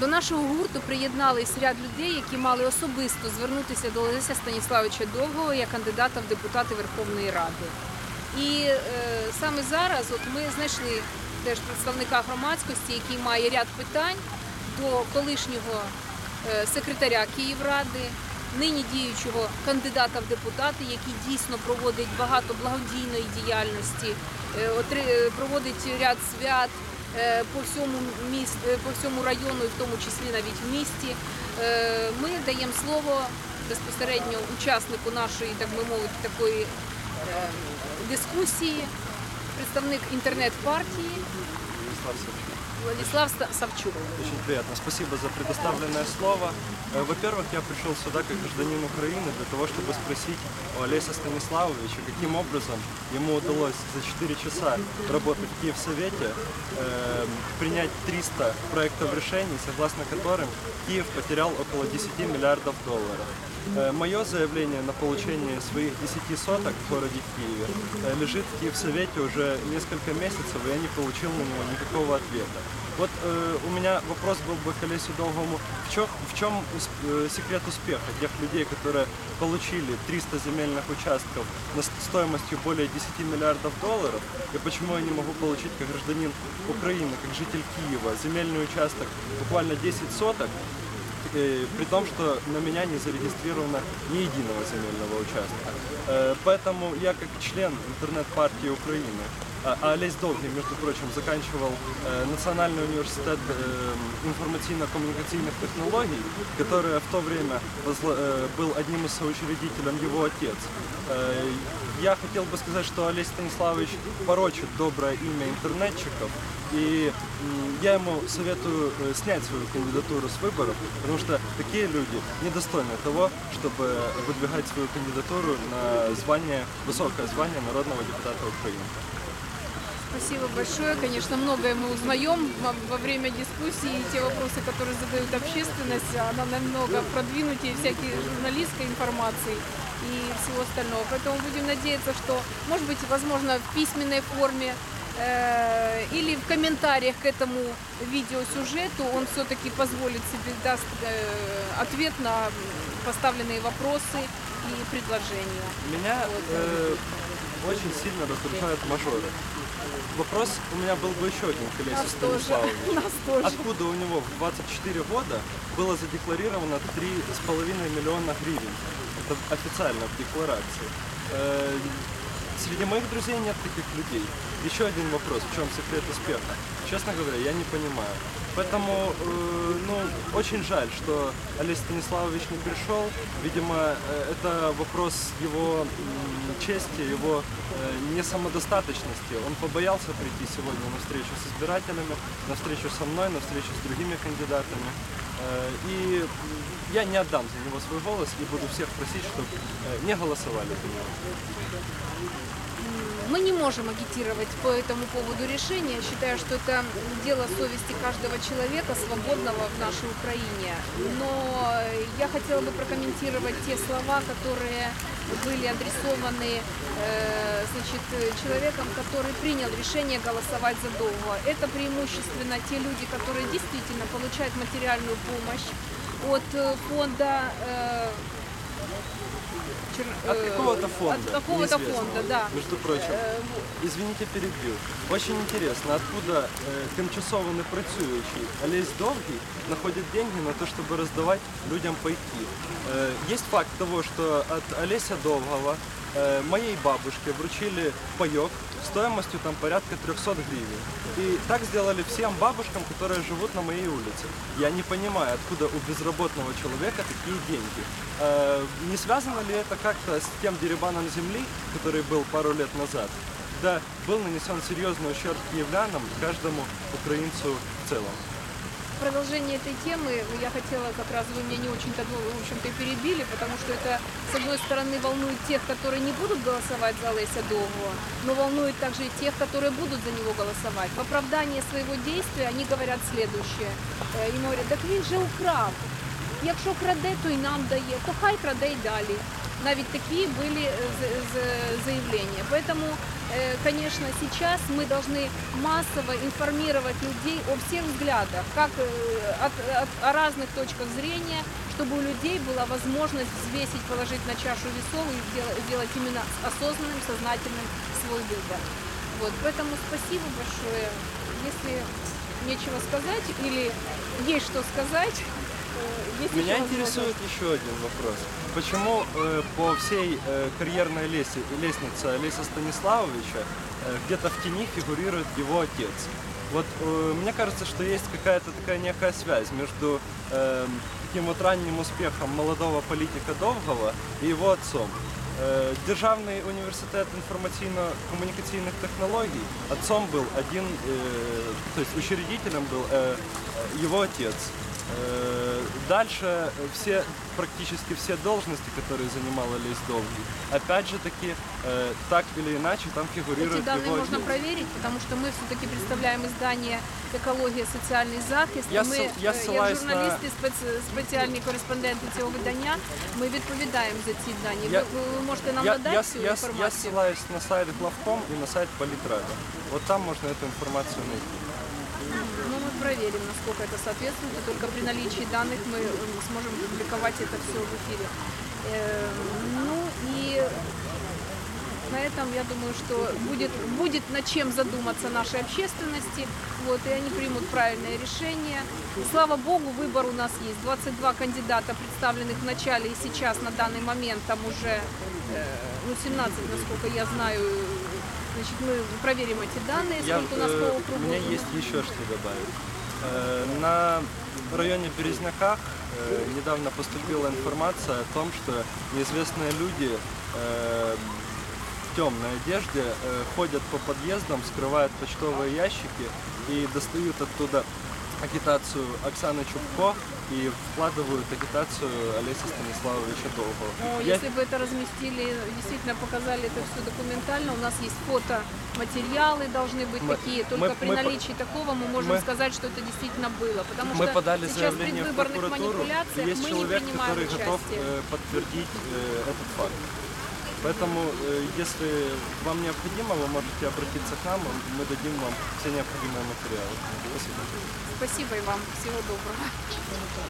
До нашого гурту приєднались ряд людей, які мали особисто звернутися до Олеся Станіславовича Довгого як кандидата в депутати Верховної Ради. І е, саме зараз от ми знайшли теж представника громадськості, який має ряд питань до колишнього е, секретаря Київради, нині діючого кандидата в депутати, який дійсно проводить багато благодійної діяльності, е, отри- е, проводить ряд свят по всьому міст, е, по всьому району, і в тому числі навіть в місті. Е, Ми даємо слово безпосередньо учаснику нашої, так би мовити, такої е, дискусії, представник інтернет-партії Владислав Савчук. Очень приятно. Спасибо за предоставленное слово. Э, Во-первых, я пришел сюда как гражданин Украины для того, чтобы спросить у Олеся Станиславовича, каким образом ему удалось за 4 часа работы в Киевсовете э, принять 300 проектов решений, согласно которым Киев потерял около 10 миллиардов долларов. Э, Мое заявление на получение своих 10 соток в городе Киеве э, лежит в Киевсовете уже несколько месяцев, и я не получил на него никакого ответа. Вот э, у меня вопрос был бы к Олесю Долгому. В чем, в чем ус- э, секрет успеха тех людей, которые получили 300 земельных участков на стоимостью более 10 миллиардов долларов, и почему я не могу получить как гражданин Украины, как житель Киева, земельный участок буквально 10 соток, при том, что на меня не зарегистрировано ни единого земельного участка. Э, Поэтому я как член интернет-партии Украины, Олесь Долгий, между прочим, заканчивал э, Национальный университет э, информационно-коммуникационных технологий, которое в то время э, был одним из соучредителем его отец. Я хотел бы сказать, что Олесь Станиславович порочит доброе имя интернетчиков, и я ему советую снять свою кандидатуру с выборов, потому что такие люди недостойны того, чтобы выдвигать свою кандидатуру на звание, высокое звание народного депутата Украины. Спасибо большое. Конечно, многое мы узнаем во, время дискуссии. И те вопросы, которые задают общественность, она намного продвинутее всякой журналистской информации и всего остального. Поэтому будем надеяться, что, может быть, возможно, в письменной форме э, или в комментариях к этому видеосюжету он все-таки позволит себе даст э, ответ на поставленные вопросы и предложения. Меня э, очень сильно раздражают мажоры. Вопрос у меня был бы еще один к. Нас тоже. Откуда у него в 24 года было задекларировано 3,5 миллиона гривен? Это официально в декларации. Э, Среди моих друзей нет таких людей. Еще один вопрос, в чем секрет успеха? Честно говоря, я не понимаю. Поэтому, э, ну, очень жаль, что Олесь Станиславович не пришел. Видимо, э, это вопрос его м, чести, его э, несамодостаточности. Он побоялся прийти сегодня на встречу с избирателями, на встречу со мной, на встречу с другими кандидатами. Э, И я не отдам за него свой голос и буду всех просить, чтобы не голосовали за него. Мы не можем агитировать по этому поводу решения. Считаю, что это дело совести каждого человека, свободного в нашей Украине. Но я хотела бы прокомментировать те слова, которые были адресованы э, значит, человеком, который принял решение голосовать за Довго. Это преимущественно те люди, которые действительно получают материальную помощь от э, фонда э, Чер- От э, какого-то фонда. От какого-то фонда, да. Между прочим. Е, Извините, перебил. Очень интересно, откуда э, тимчасово не працюючий Олесь Довгий находит деньги на то, чтобы раздавать людям пайки. Э, есть факт того, что от Олеся Довгого э, моей бабушке вручили паек стоимостью там порядка 300 гривен. И так сделали всем бабушкам, которые живут на моей улице. Я не понимаю, откуда у безработного человека такие деньги. Не связано ли это как-то с тем деребаном земли, который был пару лет назад? когда был нанесен серьезный ущерб киевлянам, каждому украинцу в целом В продолжение этой темы я хотела как раз, вы меня не очень-то, ну, в общем-то, и перебили, потому что это, с одной стороны, волнует тех, которые не будут голосовать за Леся Довгого, но волнует также и тех, которые будут за него голосовать. В оправдании своего действия они говорят следующее. Э, Им говорят, так він же украв. Якщо краде, то й нам дає, то хай краде й далі. навіть такі были заявления. Поэтому, конечно, сейчас мы должны массово информировать людей о всех взглядах, как э, от, от- о разных точках зрения, чтобы у людей была возможность взвесить, положить на чашу весов и сделать, сделать именно осознанным, сознательным свой выбор. Вот, поэтому спасибо большое. Если нечего сказать или есть что сказать, есть Меня еще интересует еще один вопрос. Почему э, по всей э, карьерной лесе- лестнице Олеся Станиславовича э, где-то в тени фигурирует его отец? Вот э, мне кажется, что есть какая-то такая некая связь между э, таким вот ранним успехом молодого политика Довгого и его отцом. Э, Державный университет информационно-коммуникационных технологий, отцом был один, э, то есть учредителем был э, э, его отец. Э, Дальше э, все, практически все должности, которые занимал Олесь Довгий, опять же таки, э, так или иначе, там Эти фигурирует данные его можно отец. проверить, потому что мы все-таки представляем издание «Екологія. Соціальний захист». Я І ми, сил- я е, ссилаюсь як журналісти, спец- спеціальні кореспонденти цього видання, ми відповідаємо за ці дані. Я- ви, ви можете нам Я, надати я, цю я, я інформацію? ссылаюсь на сайт главком и на сайт Политрада. Вот там можно эту информацию найти. Проверим, насколько это соответствует, и только при наличии данных мы э, сможем публиковать это все в эфире. Э, Ну и на этом я думаю, что будет, будет над чем задуматься нашей общественности, вот, и они примут правильное решение. Слава Богу, выбор у нас есть. 22 кандидата, представленных в начале и сейчас на данный момент, там уже э, ну, 17, насколько я знаю, Значит, мы проверим эти данные, Я, сколько у нас по у округу. меня есть еще что добавить. Э, На районе Березняках э, недавно поступила информация о том, что неизвестные люди э, в темной одежде ходят по подъездам, скрывают почтовые ящики и достают оттуда агитацию Оксаны Чубко и вкладывают агитацию Олеся Станиславовича Долгого. Ну, Я- если бы это разместили, действительно показали это все документально, у нас есть фотоматериалы должны быть Мы- такие. Только мы- при мы наличии такого мы можем мы- сказать, что это действительно было. Потому Мы что подали сейчас в предвыборных манипуляциях есть мы не человек, принимаем который готов участие. э, подтвердить э, этот факт. Поэтому, э, если вам необходимо, вы можете обратиться к нам, мы дадим вам все необходимые материалы. Спасибо. Спасибо и вам. Всего доброго.